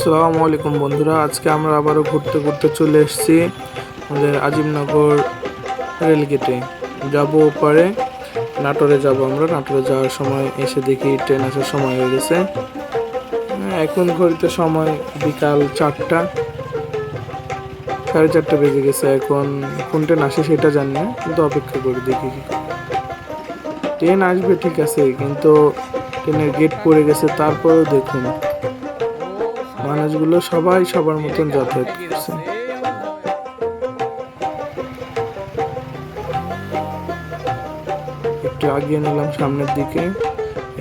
আসসালামু আলাইকুম বন্ধুরা আজকে আমরা আবারও ঘুরতে ঘুরতে চলে এসেছি আমাদের আজিমনগর রেলগেটে যাব ওপারে নাটোরে যাব আমরা। নাটোরে যাওয়ার সময় এসে দেখি ট্রেন আসার সময় হয়ে গেছে। হ্যাঁ, এখন ঘড়িতে সময় বিকাল চারটা। সাড়ে চারটা বেজে গেছে এখন। কোন ট্রেন আসে সেটা জানি না কিন্তু অপেক্ষা করি দেখি ট্রেন আসবে ঠিক আছে কিন্তু ট্রেনের গেট পড়ে গেছে তারপরেও দেখুন। মানুষগুলো সবাই সবার মতন যাতায়াত করছে। একটু আগিয়ে নিলাম সামনের দিকে।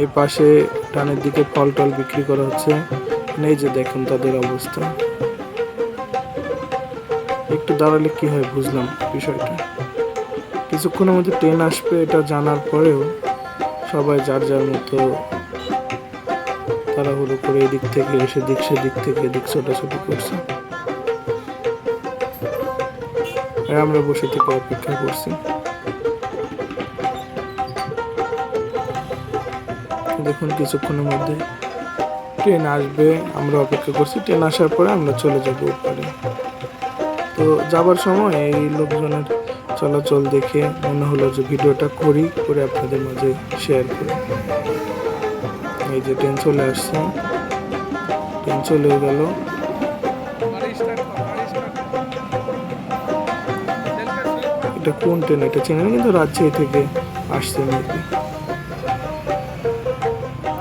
এই পাশে ডানের দিকে ফল টল বিক্রি করা হচ্ছে। এই যে দেখুন তাদের অবস্থা। একটু দাঁড়ালে কি হয় বুঝলাম বিষয়টা। কিছুক্ষণের মধ্যে ট্রেন আসবে এটা জানার পরেও সবাই যার যার মতো তাড়াহুড়ো করে এদিক থেকে এসে দিক সেদিক থেকে এদিক ছোটাছুটি করছে। আর আমরা বসে থেকে অপেক্ষা করছি। দেখুন, কিছুক্ষণের মধ্যে ট্রেন আসবে, আমরা অপেক্ষা করছি। ট্রেন আসার পরে আমরা চলে যাব উপরে তো যাবার সময় এই লোকজনের চলাচল দেখে মনে হলো যে ভিডিওটা করি, করে আপনাদের মাঝে শেয়ার করি। এই যে ট্রেন চলে আসছে। ট্রেন চলে গেল। এটা কোন ট্রেন? এটা চেনে কিন্তু রাজশাহী থেকে আসছে মেবি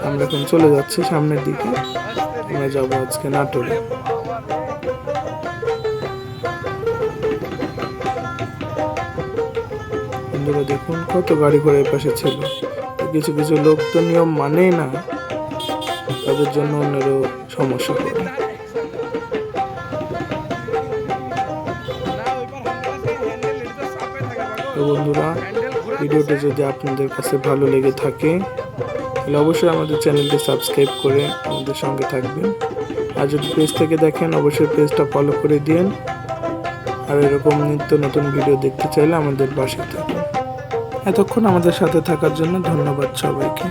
আমরা এখন চলে যাচ্ছি সামনের দিকে। আমরা যাব আজকে নাটোরে। বন্ধুরা, দেখুন কত গাড়ি ঘোড়া পাশে ছিল। কিছু কিছু লোক তো নিয়ম মানেই না। তাদের জন্য অন্যেরও সমস্যা করে তো বন্ধুরা, ভিডিওটি যদি আপনাদের কাছে ভালো লেগে থাকে, তাহলে অবশ্যই আমাদের চ্যানেলটি সাবস্ক্রাইব করে আমাদের সঙ্গে থাকবেন। আর যদি পেজ থেকে দেখেন, অবশ্যই পেজটা ফলো করে দিন আর এরকম নিত্য নতুন ভিডিও দেখতে চাইলে আমাদের পাশে থাকুন। এতক্ষণ আমাদের সাথে থাকার জন্য ধন্যবাদ সবাইকে।